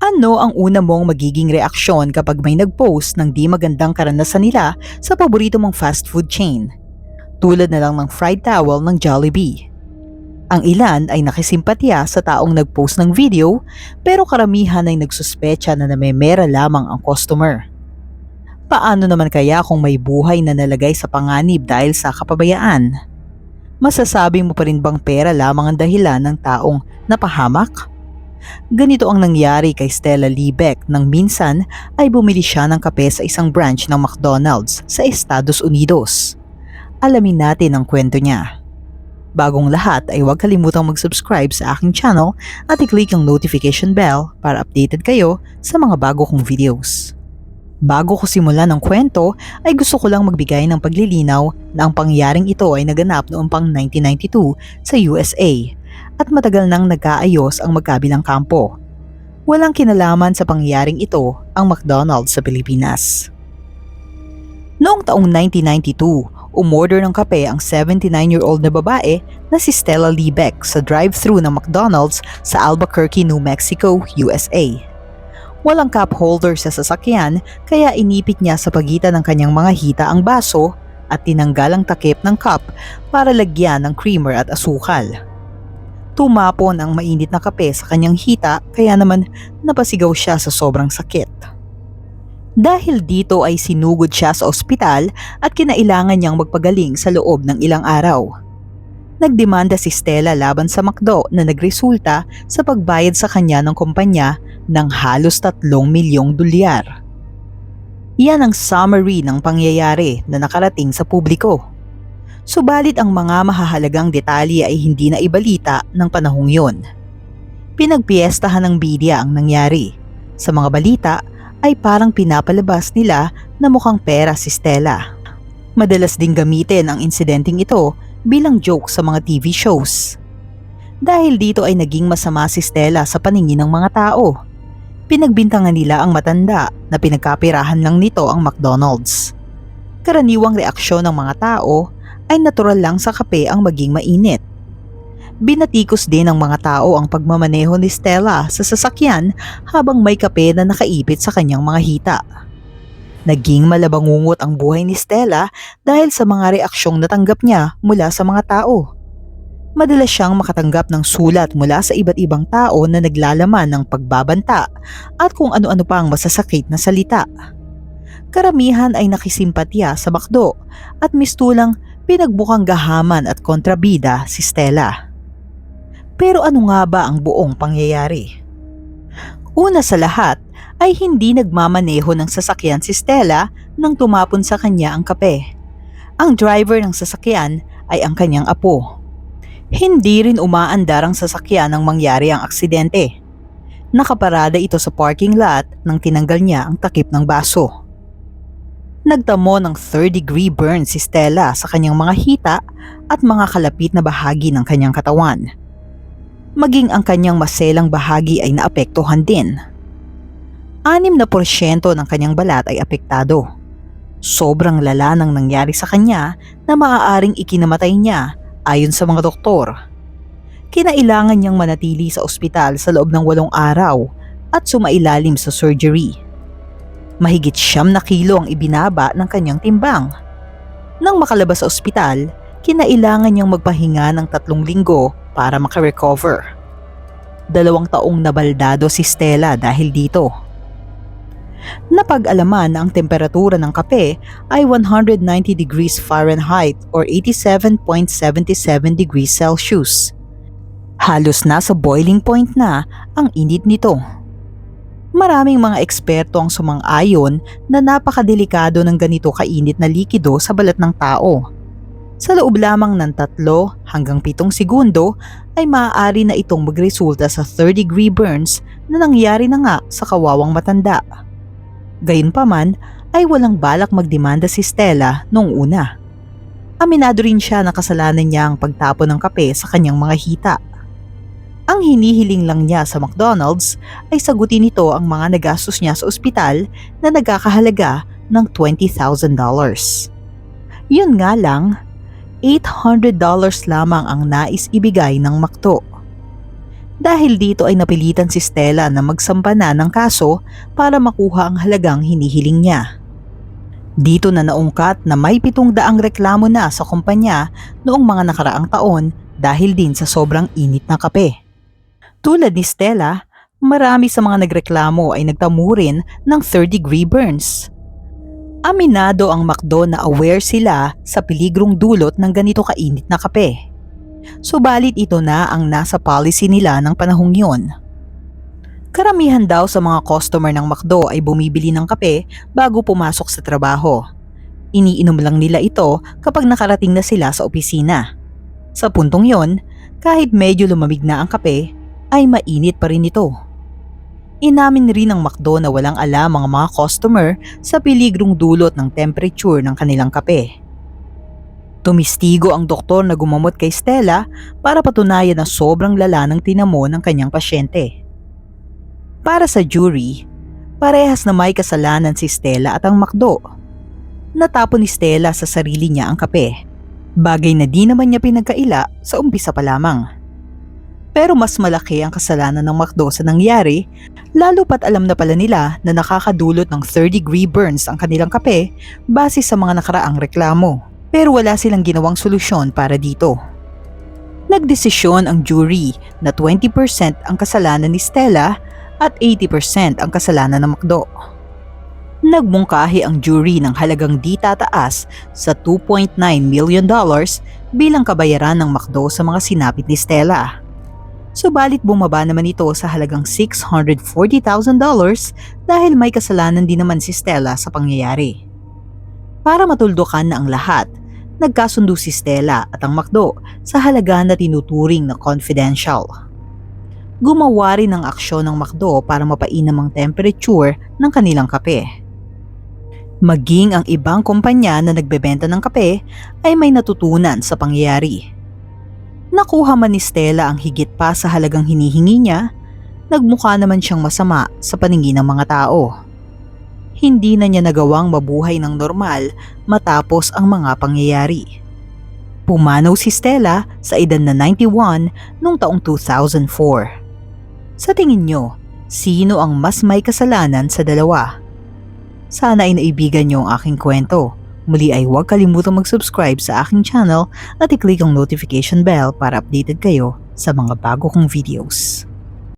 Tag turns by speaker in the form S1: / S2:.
S1: Ano ang una mong magiging reaksyon kapag may nag-post ng di magandang karanasan nila sa paborito mong fast food chain? Tulad na lang ng fried towel ng Jollibee. Ang ilan ay nakisimpatya sa taong nag-post ng video pero karamihan ay nagsuspecha na namemera lamang ang customer. Paano naman kaya kung may buhay na nalagay sa panganib dahil sa kapabayaan? Masasabi mo pa rin bang pera lamang ang dahilan ng taong napahamak? Ganito ang nangyari kay Stella Liebeck nang minsan ay bumili siya ng kape sa isang branch ng McDonald's sa Estados Unidos. Alamin natin ang kwento niya. Bagong lahat ay huwag kalimutang mag-subscribe sa aking channel at i-click ang notification bell para updated kayo sa mga bago kong videos. Bago ko simulan ng kwento ay gusto ko lang magbigay ng paglilinaw na ang pangyaring ito ay naganap noong pang 1992 sa USA at matagal nang nagkaayos ang magkabilang kampo. Walang kinalaman sa pangyaring ito ang McDonald's sa Pilipinas. Noong taong 1992, umorder ng kape ang 79-year-old na babae na si Stella Liebeck sa drive-thru ng McDonald's sa Albuquerque, New Mexico, USA. Walang cup holder sa sasakyan kaya inipit niya sa pagitan ng kanyang mga hita ang baso at tinanggal ang takip ng cup para lagyan ng creamer at asukal. Tumapon ang mainit na kape sa kanyang hita kaya naman napasigaw siya sa sobrang sakit. Dahil dito ay sinugod siya sa ospital at kinailangan niyang magpagaling sa loob ng ilang araw. Nagdemanda si Stella laban sa McDo na nagresulta sa pagbayad sa kanya ng kumpanya ng halos 3 milyong dolyar. Yan ang summary ng pangyayari na nakarating sa publiko. Subalit ang mga mahahalagang detalye ay hindi na ibalita ng panahong yon. Pinagpiestahan ng media ang nangyari. Sa mga balita ay parang pinapalabas nila na mukhang pera si Stella. Madalas ding gamitin ang insidenteng ito bilang joke sa mga TV shows. Dahil dito ay naging masama si Stella sa paningin ng mga tao. Pinagbintangan nila ang matanda na pinagkapirahan lang nito ang McDonald's. Karaniwang reaksyon ng mga tao ay natural lang sa kape ang maging mainit. Binatikos din ng mga tao ang pagmamaneho ni Stella sa sasakyan habang may kape na nakaipit sa kanyang mga hita. Naging malabangungot ang buhay ni Stella dahil sa mga reaksyong natanggap niya mula sa mga tao. Madalas siyang makatanggap ng sulat mula sa iba't ibang tao na naglalaman ng pagbabanta at kung ano-ano pang masasakit na salita. Karamihan ay nakisimpatya sa bakdo at mistulang pinagbukang gahaman at kontrabida si Stella. Pero ano nga ba ang buong pangyayari? Una sa lahat ay hindi nagmamaneho ng sasakyan si Stella nang tumapon sa kanya ang kape. Ang driver ng sasakyan ay ang kanyang apo. Hindi rin umaandar ang sasakyan nang mangyari ang aksidente. Nakaparada ito sa parking lot nang tinanggal niya ang takip ng baso. Nagtamo ng third degree burn si Stella sa kanyang mga hita at mga kalapit na bahagi ng kanyang katawan. Maging ang kanyang maselang bahagi ay naapektuhan din. 6 na porsyento ng kanyang balat ay apektado. Sobrang lala nang nangyari sa kanya na maaaring ikinamatay niya ayon sa mga doktor. Kinailangan niyang manatili sa ospital sa loob ng walong araw at sumailalim sa surgery mahigit siyam na kilo ang ibinaba ng kanyang timbang. Nang makalabas sa ospital, kinailangan niyang magpahinga ng tatlong linggo para makarecover. Dalawang taong nabaldado si Stella dahil dito. Napag-alaman na ang temperatura ng kape ay 190 degrees Fahrenheit or 87.77 degrees Celsius. Halos nasa boiling point na ang init nito. Maraming mga eksperto ang sumang-ayon na napakadelikado ng ganito kainit na likido sa balat ng tao. Sa loob lamang ng tatlo hanggang pitong segundo ay maaari na itong magresulta sa third degree burns na nangyari na nga sa kawawang matanda. Gayunpaman ay walang balak magdemanda si Stella noong una. Aminado rin siya na kasalanan niya ang pagtapon ng kape sa kanyang mga hita. Ang hinihiling lang niya sa McDonald's ay sagutin nito ang mga nagastos niya sa ospital na nagkakahalaga ng $20,000. Yun nga lang, $800 lamang ang nais ibigay ng McDo. Dahil dito ay napilitan si Stella na magsampa na ng kaso para makuha ang halagang hinihiling niya. Dito na naungkat na may pitong daang reklamo na sa kumpanya noong mga nakaraang taon dahil din sa sobrang init na kape. Tulad ni Stella, marami sa mga nagreklamo ay nagtamo rin ng third degree burns. Aminado ang McDo na aware sila sa peligrong dulot ng ganito kainit na kape. Subalit ito na ang nasa policy nila ng panahong yun. Karamihan daw sa mga customer ng McDo ay bumibili ng kape bago pumasok sa trabaho. Iniinom lang nila ito kapag nakarating na sila sa opisina. Sa puntong yon, kahit medyo lumamig na ang kape, ay mainit pa rin ito. Inamin rin ng McDo na walang alam ang mga customer sa piligrong dulot ng temperature ng kanilang kape. Tumistigo ang doktor na gumamot kay Stella para patunayan na sobrang lala ng tinamo ng kanyang pasyente. Para sa jury, parehas na may kasalanan si Stella at ang McDo. Natapon ni Stella sa sarili niya ang kape, bagay na di naman niya pinagkaila sa umpisa pa lamang. Pero mas malaki ang kasalanan ng McDo sa nangyari, lalo pat alam na pala nila na nakakadulot ng third degree burns ang kanilang kape base sa mga nakaraang reklamo. Pero wala silang ginawang solusyon para dito. Nagdesisyon ang jury na 20% ang kasalanan ni Stella at 80% ang kasalanan ng McDo. Nagmungkahi ang jury ng halagang di tataas sa 2.9 million dollars bilang kabayaran ng McDo sa mga sinapit ni Stella. Subalit bumaba naman ito sa halagang $640,000 dahil may kasalanan din naman si Stella sa pangyayari. Para matuldukan na ang lahat, nagkasundo si Stella at ang McDo sa halaga na tinuturing na confidential. Gumawa rin ng aksyon ng McDo para mapainam ang temperature ng kanilang kape. Maging ang ibang kumpanya na nagbebenta ng kape ay may natutunan sa pangyayari. Nakuha man ni Stella ang higit pa sa halagang hinihingi niya, nagmukha naman siyang masama sa paningin ng mga tao. Hindi na niya nagawang mabuhay ng normal matapos ang mga pangyayari. Pumanaw si Stella sa edad na 91 noong taong 2004. Sa tingin nyo, sino ang mas may kasalanan sa dalawa? Sana ay naibigan nyo ang aking kwento. Muli ay huwag kalimutang mag-subscribe sa aking channel at i-click ang notification bell para updated kayo sa mga bago kong videos.